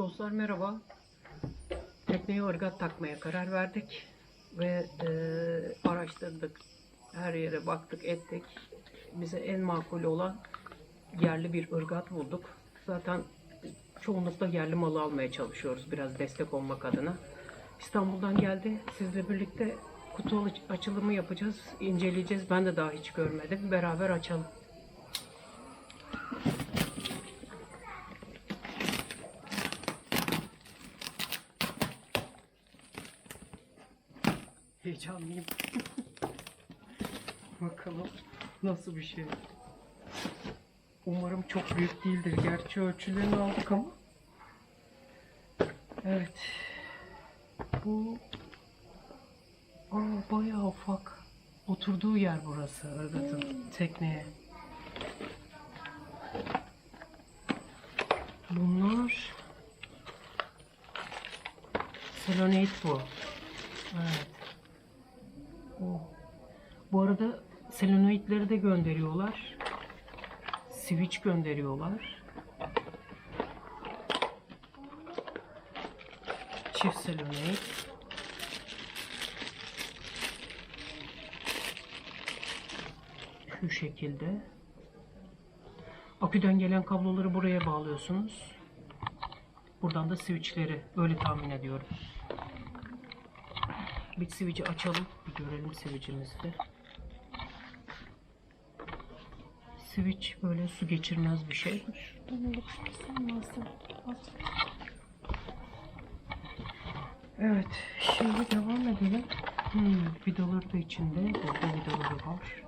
Dostlar merhaba. Tekneye ırgat takmaya karar verdik ve e, araştırdık. Her yere baktık, ettik. Bize en makul olan yerli bir ırgat bulduk. Zaten çoğunlukla yerli malı almaya çalışıyoruz biraz destek olmak adına. İstanbul'dan geldi. Sizle birlikte kutu aç- açılımı yapacağız, inceleyeceğiz. Ben de daha hiç görmedim. Beraber açalım. Heyecanlıyım. Bakalım nasıl bir şey. Umarım çok büyük değildir. Gerçi ölçülerini aldık ama. Evet. Bu Aa, bayağı ufak. Oturduğu yer burası ırgatın tekneye. Bunlar Selonite bu. Evet. Bu arada selenoidleri de gönderiyorlar. Switch gönderiyorlar. Çift selenoid. Şu şekilde. Aküden gelen kabloları buraya bağlıyorsunuz. Buradan da switchleri öyle tahmin ediyorum. Bir switch'i açalım. Bir görelim switch'imizi de. Switch böyle su geçirmez bir şey. Şuradan. Evet. Şimdi devam edelim. Hmm, vidaları da içinde. Burada vidaları var.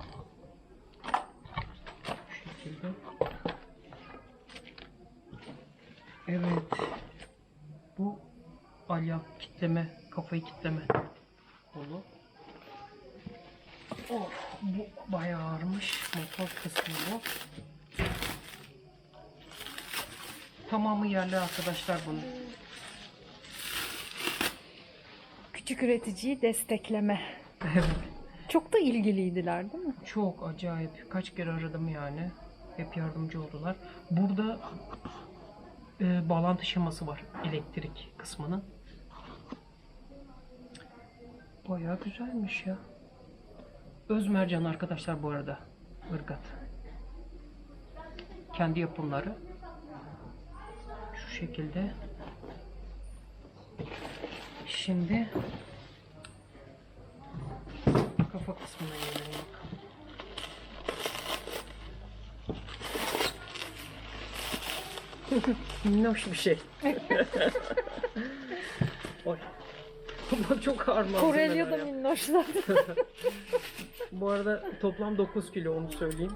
Bu şekilde. Evet. Bu alya kitleme, kafayı kitleme bu bayağı ağırmış. Motor kısmı bu. Tamamı yerli arkadaşlar bunun. Küçük üreticiyi destekleme. Evet. Çok da ilgiliydiler değil mi? Çok acayip. Kaç kere aradım yani. Hep yardımcı oldular. Burada e, bağlantı şeması var. Elektrik kısmının. Bayağı güzelmiş ya. Özmercan arkadaşlar bu arada. Irgat. Kendi yapımları. Şu şekilde. Şimdi kafa kısmına gelelim bakalım. Minnoş bir şey. Oy. Ama çok ağır malzemeler Korelya da ya. minnoşlar. Bu arada toplam 9 kilo onu söyleyeyim.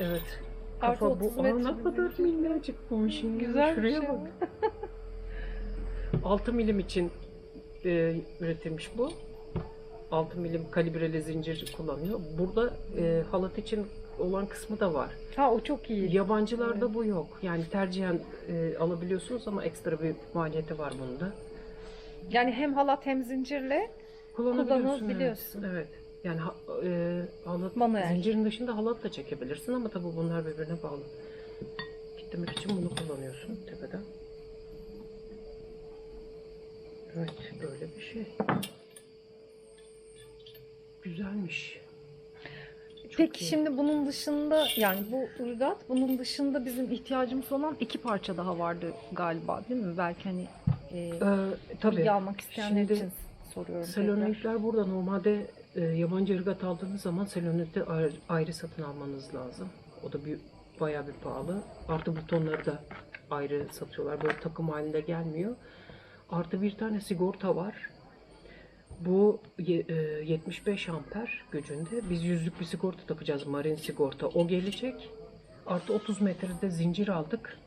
Evet. Artı Kafa 30 bu. Aa, metre ne kadar minnacık bu işin. Güzel bir Şuraya şey. bak. 6 milim için e, üretilmiş bu. 6 milim kalibreli zincir kullanıyor. Burada e, halat için olan kısmı da var. Ha o çok iyi. Yabancılarda bu yok. Yani tercihen e, alabiliyorsunuz ama ekstra bir maliyeti var bunda. Yani hem halat hem zincirle Kullanabiliyorsun. Kullanabiliyorsun. Evet. evet. Yani e, halat, Manuel. zincirin dışında halat da çekebilirsin ama tabii bunlar birbirine bağlı. Kitlemek için bunu kullanıyorsun tepeden. Evet, böyle bir şey. Güzelmiş. Çok Peki iyi. şimdi bunun dışında yani bu ırgat bunun dışında bizim ihtiyacımız olan iki parça daha vardı galiba değil mi? Belki hani e, Ee, tabii. almak isteyenler Şimdi için soruyorum. Selenoidler burada normalde e, yabancı ırgat aldığınız zaman selenoidi ayrı, ayrı satın almanız lazım. O da bir bayağı bir pahalı. Artı butonları da ayrı satıyorlar. Böyle takım halinde gelmiyor. Artı bir tane sigorta var. Bu e, 75 amper gücünde. Biz yüzlük bir sigorta takacağız. Marin sigorta. O gelecek. Artı 30 metrede zincir aldık.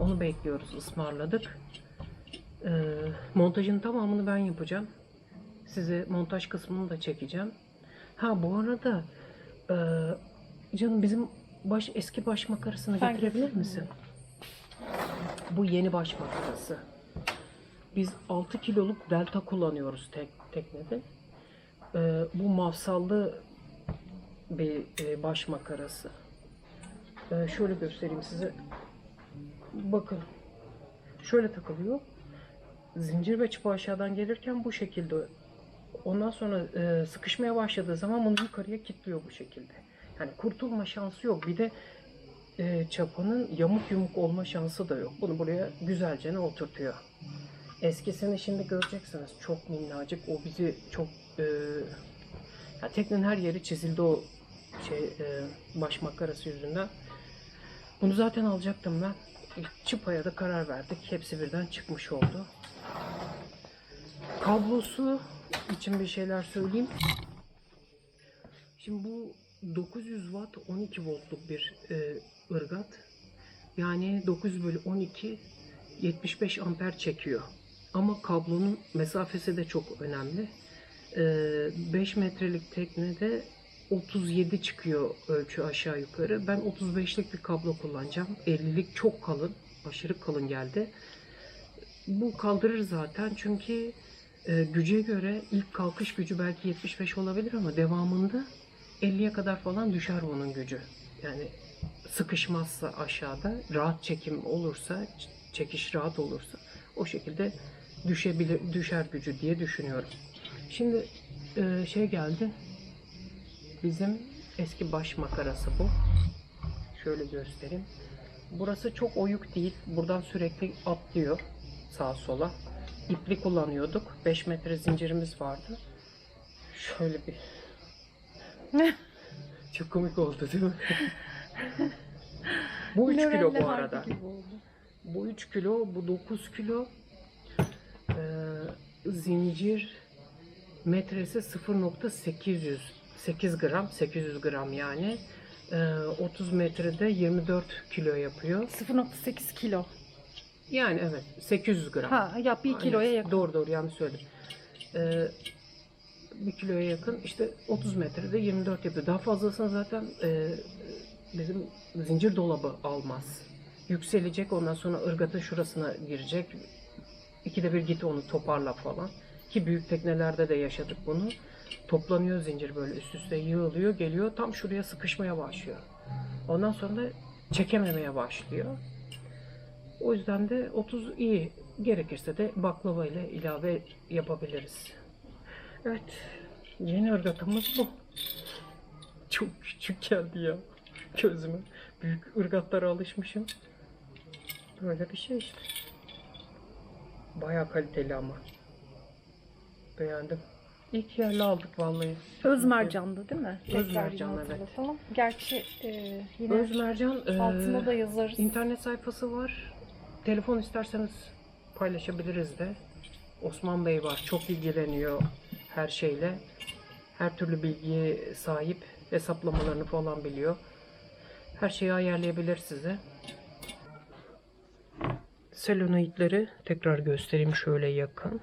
Onu bekliyoruz. ısmarladık. E, montajın tamamını ben yapacağım. Size montaj kısmını da çekeceğim. Ha bu arada e, canım bizim baş eski baş makarasını Ben getirebilir getireyim. misin? Bu yeni baş makarası. Biz 6 kiloluk delta kullanıyoruz tek, teknede. E, bu mafsallı bir e, baş makarası. E, şöyle göstereyim size. Bakın şöyle takılıyor. Zincir ve çıpa aşağıdan gelirken bu şekilde. Ondan sonra e, sıkışmaya başladığı zaman bunu yukarıya kilitliyor bu şekilde. Yani kurtulma şansı yok. Bir de e, çapanın yamuk yumuk olma şansı da yok. Bunu buraya güzelce oturtuyor. Eskisini şimdi göreceksiniz. Çok minnacık. O bizi çok e, ya teknenin her yeri çizildi o şey e, baş makarası yüzünden. Bunu zaten alacaktım ben. Çıpaya da karar verdik. Hepsi birden çıkmış oldu. Kablosu için bir şeyler söyleyeyim. Şimdi bu 900 watt 12 voltluk bir e, ırgat. Yani 900 bölü 12 75 amper çekiyor. Ama kablonun mesafesi de çok önemli. E, 5 metrelik teknede 37 çıkıyor ölçü aşağı yukarı. Ben 35'lik bir kablo kullanacağım. 50'lik çok kalın. Aşırı kalın geldi. Bu kaldırır zaten çünkü e, güce göre ilk kalkış gücü belki 75 olabilir ama devamında 50'ye kadar falan düşer bunun gücü. Yani sıkışmazsa aşağıda, rahat çekim olursa, çekiş rahat olursa o şekilde düşebilir, düşer gücü diye düşünüyorum. Şimdi e, şey geldi. Bizim eski baş makarası bu. Şöyle göstereyim. Burası çok oyuk değil. Buradan sürekli atlıyor sağa sola. İpli kullanıyorduk. 5 metre zincirimiz vardı. Şöyle bir çok komik oldu değil mi? bu 3 kilo bu arada. Bu 3 kilo, bu 9 kilo. Ee, zincir metresi 0.800 8 gram, 800 gram yani. Ee, 30 metrede 24 kilo yapıyor. 0.8 kilo. Yani evet 800 gram. Ha ya bir kiloya Aynen. yakın. Doğru doğru yanlış söyledim. Ee, bir kiloya yakın işte 30 metrede 24 yapıyor. Daha fazlasını zaten e, bizim zincir dolabı almaz. Yükselecek ondan sonra ırgatın şurasına girecek. İkide bir git onu toparla falan. Ki büyük teknelerde de yaşadık bunu. Toplanıyor zincir böyle üst üste yığılıyor geliyor tam şuraya sıkışmaya başlıyor. Ondan sonra da çekememeye başlıyor. O yüzden de 30 iyi. Gerekirse de baklava ile ilave yapabiliriz. Evet. Yeni ırgatımız bu. Çok küçük geldi ya. Gözüme. Büyük ırgatlara alışmışım. Böyle bir şey işte. Baya kaliteli ama. Beğendim. İlk yerli aldık vallahi. Özmercan'dı değil mi? Özmercan, evet. Gerçi e, yine Özmercan e, altına da yazarız. İnternet sayfası var. Telefon isterseniz paylaşabiliriz de. Osman Bey var. Çok ilgileniyor her şeyle. Her türlü bilgiye sahip. Hesaplamalarını falan biliyor. Her şeyi ayarlayabilir size. Selenoidleri tekrar göstereyim şöyle yakın.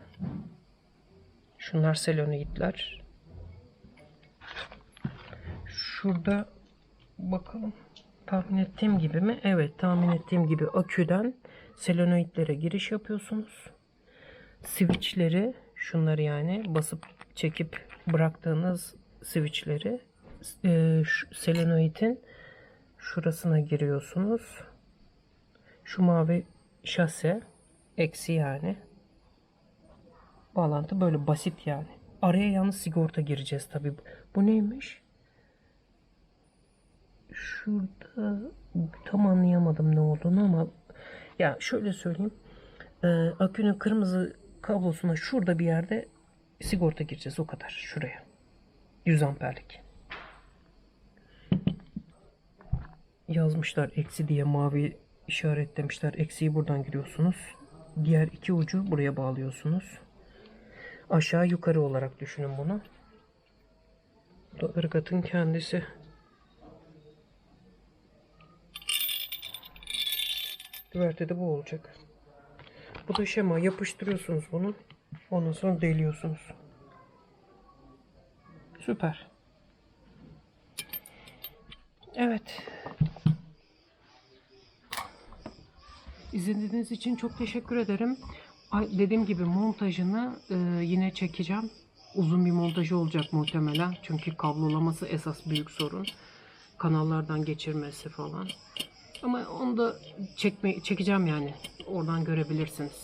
Şunlar selenoidler. Şurada bakalım tahmin ettiğim gibi mi? Evet tahmin ettiğim gibi aküden selenoidlere giriş yapıyorsunuz. Switchleri şunları yani basıp çekip bıraktığınız switchleri e, selenoidin şurasına giriyorsunuz. Şu mavi şase eksi yani. Bağlantı böyle basit yani. Araya yalnız sigorta gireceğiz tabii. Bu neymiş? Şurada tam anlayamadım ne olduğunu ama ya şöyle söyleyeyim. Ee, akünün kırmızı kablosuna şurada bir yerde sigorta gireceğiz o kadar şuraya. 100 amperlik. Yazmışlar eksi diye mavi işaretlemişler. Eksiyi buradan giriyorsunuz. Diğer iki ucu buraya bağlıyorsunuz. Aşağı yukarı olarak düşünün bunu. Bu da ırgatın kendisi. Güvertede bu olacak. Bu da şema. Yapıştırıyorsunuz bunu. Ondan sonra deliyorsunuz. Süper. Evet. İzlediğiniz için çok teşekkür ederim. Dediğim gibi montajını e, yine çekeceğim. Uzun bir montajı olacak muhtemelen. Çünkü kablolaması esas büyük sorun. Kanallardan geçirmesi falan. Ama onu da çekme, çekeceğim yani. Oradan görebilirsiniz.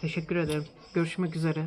Teşekkür ederim. Görüşmek üzere.